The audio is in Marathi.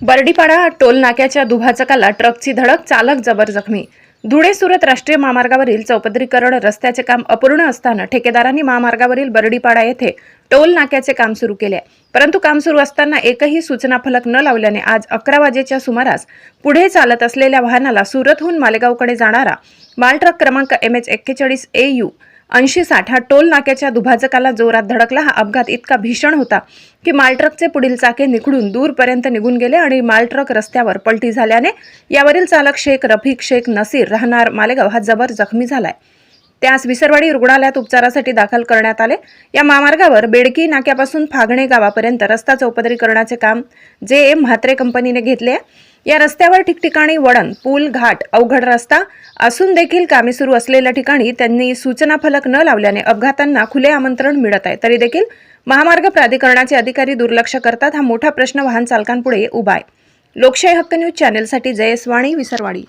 बर्डीपाडा टोल नाक्याच्या दुभाचकाला ट्रकची धडक चालक जबर जखमी. धुळे सुरत राष्ट्रीय महामार्गावरील चौपदरीकरण रस्त्याचे काम अपूर्ण असताना ठेकेदारांनी महामार्गावरील बर्डीपाडा येथे टोल नाक्याचे काम सुरू केले. परंतु काम सुरू असताना एकही सूचना फलक न लावल्याने आज अकरा वाजेच्या सुमारास पुढे चालत असलेल्या वाहनाला सुरतहून मालेगावकडे जाणारा माल ट्रक क्रमांक एम एच एक्केचाळीस ए यू ऐंशी साठ हा टोल नाक्याच्या दुभाजकाला जोरात धडकला. हा अपघात इतका भीषण होता की मालट्रकचे पुढील चाके निखडून दूरपर्यंत निघून गेले आणि मालट्रक रस्त्यावर पलटी झाल्याने यावरील चालक शेख रफिक शेख नसीर राहणार मालेगाव हा जबर जखमी झालाय. त्यास विसरवाडी रुग्णालयात उपचारासाठी दाखल करण्यात आले. या महामार्गावर बेडकी नाक्यापासून फागणे गावापर्यंत रस्ता चौपदरीकरणाचे काम जे एम म्हात्रे कंपनीने घेतले आहे. या रस्त्यावर ठिकठिकाणी वळण पूल घाट अवघड रस्ता असून देखील कामे सुरू असलेल्या ठिकाणी त्यांनी सूचना फलक न लावल्याने अपघातांना खुले आमंत्रण मिळत आहे. तरी देखील महामार्ग प्राधिकरणाचे अधिकारी दुर्लक्ष करतात हा मोठा प्रश्न वाहन चालकांपुढे उभा आहे. लोकशाही हक्क न्यूज चॅनेलसाठी जयस्वाणी विसरवाडी.